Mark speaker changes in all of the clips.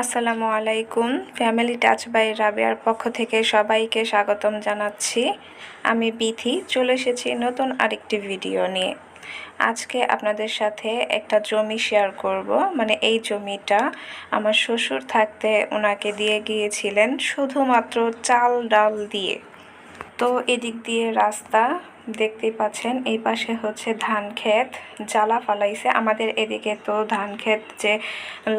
Speaker 1: আসসালামু আলাইকুম। Family touch by রাবিয়ার পক্ষ থেকে সবাইকে স্বাগতম জানাচ্ছি। আমি বিথি, চলে এসেছি নতুন আরেকটি ভিডিও নিয়ে। আজকে আপনাদের সাথে একটা জমি শেয়ার করব। মানে এই জমিটা আমার শ্বশুর থাকতে ওনাকে দিয়ে গিয়েছিলেন শুধুমাত্র চাল ডাল দিয়ে। তো এদিক দিয়ে রাস্তা দেখতে পাচ্ছেন, এই পাশে হচ্ছে ধান ক্ষেত। জ্বালা ফালাইছে। আমাদের এদিকে তো ধান ক্ষেত যে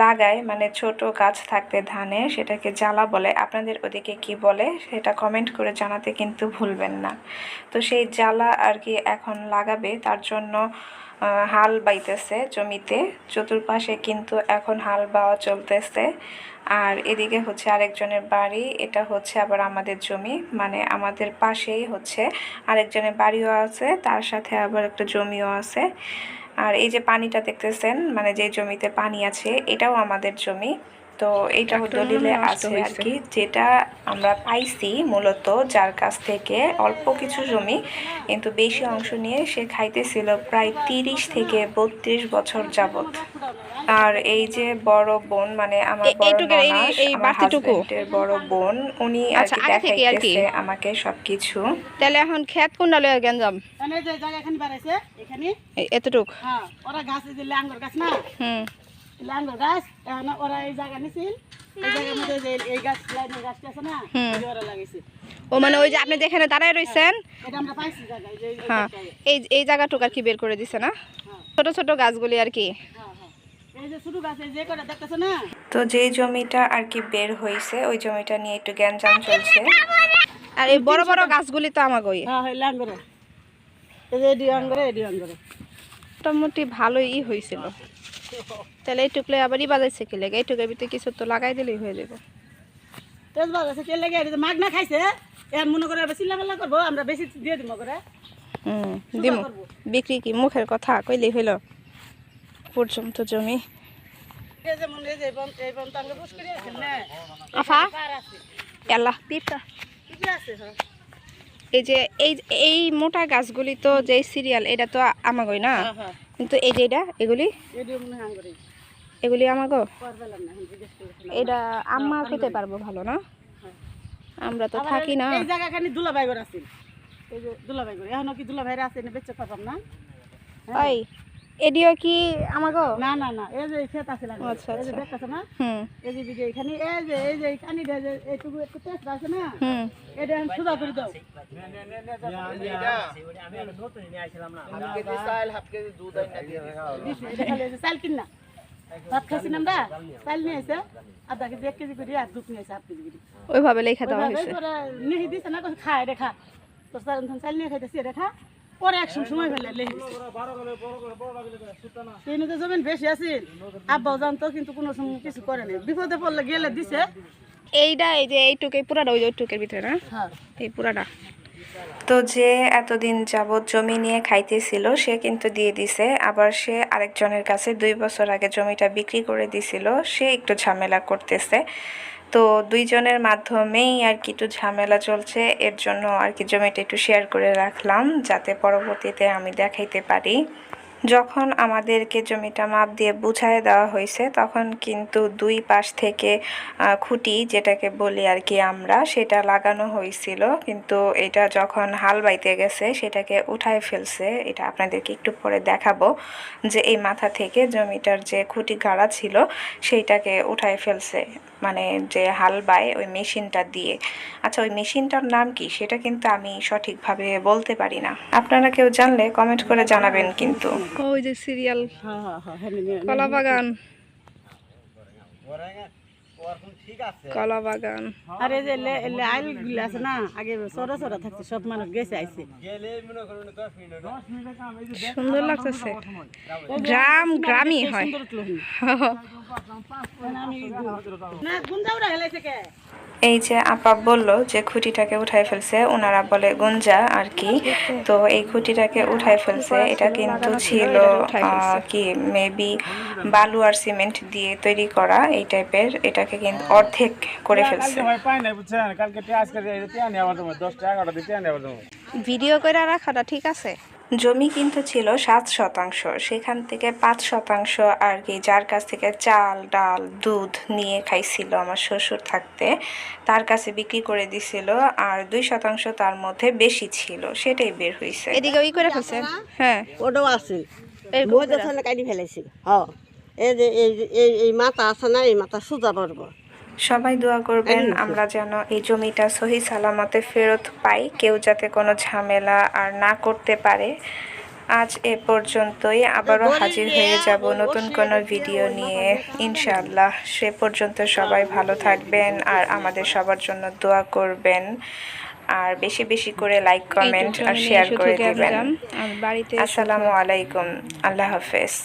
Speaker 1: লাগায় মানে ছোট গাছ থাকতে ধানে, সেটাকে জ্বালা বলে। আপনাদের ওদিকে কি বলে, সেটা কমেন্ট করে জানাতে কিন্তু ভুলবেন না। তো সেই জ্বালা আর কি এখন লাগাবে, তার জন্য হাল বাইতেছে জমিতে। চতুর্পাশে কিন্তু এখন হাল বাওয়া চলতেছে। আর এদিকে হচ্ছে আরেকজনের বাড়ি, এটা হচ্ছে আবার আমাদের জমি। মানে আমাদের পাশেই হচ্ছে আরেকজনের বাড়িও আছে, তার সাথে আবার একটা জমিও আছে। আর এই যে পানিটা দেখতেছেন মানে যে জমিতে পানি আছে, এটাও আমাদের জমি। তো
Speaker 2: ট্রাক্টর
Speaker 1: দলিলে আছে আর কি যেটা আমরা পাইছি মূলত যার কাছ থেকে অল্প কিছু জমি কিন্তু বেশি অংশ নিয়ে সে খাইতেছিল প্রায় তিরিশ থেকে বত্রিশ বছর যাবত আর এই যে বড় বোন মানে আমার বড় বোন উনি
Speaker 2: আচ্ছা?
Speaker 1: দেখাইতেছে আমাকে সবকিছু।
Speaker 2: তাহলে এখন খেত কোনটা লয়ে গেঞ্জাম? এতটুক?
Speaker 3: হ্যাঁ ওরা গাছ এই যে ল্যাঙ্গর গাছ না?
Speaker 2: হুম।
Speaker 3: ল্যাঙ্গর গাছ ওরা এই জায়গা নিছিল।
Speaker 2: ও মানে ওই যে আপনি যেখানে দাঁড়ায় রইছেন
Speaker 3: এটা আমরা পাইছি জায়গা এই যে এই
Speaker 2: হ্যাঁ। এই এই জায়গাটুক আর কি বের করে দিছে না?
Speaker 3: হ্যাঁ।
Speaker 2: ছোট ছোট গাছগুলি আর কি।
Speaker 3: হ্যাঁ হ্যাঁ। এই যে ছোট গাছ এই যে কটা দেখতেছো না?
Speaker 1: তো যেই জমিটা আর কি বের হয়েছে ওই জমিটা নিয়ে একটু জ্ঞানজাম চলছে।
Speaker 2: আর এই বড় বড় গাছগুলি তো আমাগোই।
Speaker 3: হ্যাঁ হ্যাঁ
Speaker 2: মোটামুটি ভালোই হয়েছিল তাহলে এইটুকলে আবার ই বাজাইছে কি লেগে? এইটুকের ভিতরে কিছু তো লাগাই দিলেই হয়ে যাবে
Speaker 3: তেজবাগ আছে কে লেগে এটা মাগ না খাইছে। এখন মনে করে চিল্লা পাল্লা করব আমরা বেশি দিয়ে দিব করে।
Speaker 2: হুম
Speaker 3: করব।
Speaker 2: বিক্রি কি মুখের কথা? কইলেই হইল। পর্যন্ত জমি।
Speaker 3: এই যে এই এই
Speaker 2: এই যে এই এই মোটা গাছগুলি তো যে সিরিয়াল এটা তো আমাগোই না?
Speaker 3: হ্যাঁ হ্যাঁ।
Speaker 2: কিন্তু এই যে এটা এগুলি?
Speaker 3: হয়
Speaker 2: এগুলি
Speaker 3: আমাকে
Speaker 2: এটা আম্মা খেতে পারব ভালো না? আমরা তো থাকি না।
Speaker 3: এই জায়গা খানি দুলাভাই ঘর আছে। এই যে দুলাভাই ঘর এখন কি দুলাভাই আছে? না বেচে পারতাম না?
Speaker 2: ওই এডিও কি আমাগো?
Speaker 3: না না না এই যে ক্ষেত আছে লাগবে
Speaker 2: আচ্ছা,
Speaker 3: এই যে
Speaker 2: আচ্ছা।
Speaker 3: দেখতেছ না?
Speaker 2: হুম।
Speaker 3: এই যে দিকে এখানে এই যে এই যে এখানে যে যে এইটুকু একটু তেজ আছে না?
Speaker 2: হুম।
Speaker 3: এটা এখন সুদা করে দাও। দিছি, এটা খালি যে চাল কিন না। ভাত খাইছি না আমরা চাল নিয়ে এসে আধা কেজি এক কেজি করে আর দুধ নিয়ে এসে হাফ কেজি করে।
Speaker 2: ওইভাবে লেখা দেওয়া হয়েছে।
Speaker 3: নিহি দিছে না কই খা এটা খা। তোর চাল চাল নিয়ে খাইতেছি এটা খা। পরে এক সময় ফেলে তিনি তো জমিন বেশি আছিল আব্বাও জানতো কিন্তু কোনো সময় কিছু করে নাই। বিপদে পড়লে গেলে দিছে।
Speaker 2: এইটা এই যে এইটুক এই পুরাটা ওই ওইটুকের ভিতরে না?
Speaker 3: হ্যাঁ।
Speaker 2: এই পুরাটা।
Speaker 1: তো যে এতদিন যাবৎ জমি নিয়ে খাইতেছিল সে কিন্তু দিয়ে দিছে। আবার সে আরেকজনের কাছে দুই বছর আগে জমিটা বিক্রি করে দিছিল। সে একটু ঝামেলা করতেছে। তো দুইজনের মাধ্যমেই আর কি একটু ঝামেলা চলছে। এর জন্য আর কি জমিটা একটু শেয়ার করে রাখলাম, যাতে পরবর্তীতে আমি দেখাইতে পারি। যখন আমাদেরকে জমিটা মাপ দিয়ে বুঝায় দেওয়া হয়েছে, তখন কিন্তু দুই পাশ থেকে খুঁটি যেটাকে বলি আর কি আমরা, সেটা লাগানো হয়েছিল। কিন্তু এটা যখন হাল বাইতে গেছে, সেটাকে উঠায় ফেলছে। এটা আপনাদেরকে একটু পরে দেখাবো যে এই মাথা থেকে জমিটার যে খুঁটি গাড়া ছিল, সেইটাকে উঠায় ফেলছে। মানে যে হাল বায় ওই মেশিনটা দিয়ে আচ্ছা ওই মেশিনটার নাম কি সেটা কিন্তু আমি সঠিকভাবে বলতে পারি না আপনারা কেউ জানলে কমেন্ট করে জানাবেন কিন্তু
Speaker 2: ওই যে সিরিয়াল
Speaker 3: হ্যাঁ হ্যাঁ হ্যাঁ হ্যাঁ নিয়ে-
Speaker 2: কলা বাগান কলা বাগান
Speaker 3: আর এই যে লে- লে- গুলো আছে না আগে সরা সরা থাকছে সব মানুষ গেছে আইছে।
Speaker 2: সুন্দর লাগতেছে। গ্রাম গ্রামই হয়।
Speaker 3: সুন্দর তো হইনি। আমি না গুন্দাউরা হেলাইছে কে?
Speaker 1: এই যে আপা বলল যে খুঁটিটাকে উঠায় ফেলছে ওনারা বলে গুঞ্জা আর কি। তো এই খুঁটিটাকে উঠায় ফেলছে এটা কিন্তু ছিল কি মেবি বালু আর সিমেন্ট দিয়ে তৈরি করা এই টাইপের এটাকে কিন্তু অর্ধেক করে ফেলছে।
Speaker 2: ভিডিও করে রাখাটা ঠিক আছে।
Speaker 1: জমি কিন্তু ছিল সাত শতাংশ সেখান থেকে পাঁচ শতাংশ আর কি যার কাছ থেকে চাল ডাল দুধ নিয়ে খাইছিল আমার শ্বশুর থাকতে তার কাছে বিক্রি করে দিছিল আর দুই শতাংশ তার মধ্যে বেশি ছিল সেটাই বের হয়েছে
Speaker 2: এদিকে ওই করে ফেলছে? হ্যাঁ।
Speaker 4: ওটাও আছে। কাটি ফেলেছি। হ। এই যে এই যে- এই এই মাথা আছে না এই মাথা সোজা পড়ব।
Speaker 1: সবাই দোয়া করবেন আমরা যেন এই জমিটা সহি সালামতে ফেরত পাই কেউ যাতে কোনো ঝামেলা আর না করতে পারে। আজ এ পর্যন্তই আবারও হাজির হয়ে যাব নতুন কোনো ভিডিও নিয়ে। ইনশাআল্লাহ সে পর্যন্ত সবাই ভালো থাকবেন আর আমাদের সবার জন্য দোয়া করবেন। আর বেশি বেশি করে লাইক কমেন্ট আর শেয়ার করে দিবেন। আসসালামু আলাইকুম আল্লাহ হাফেজ।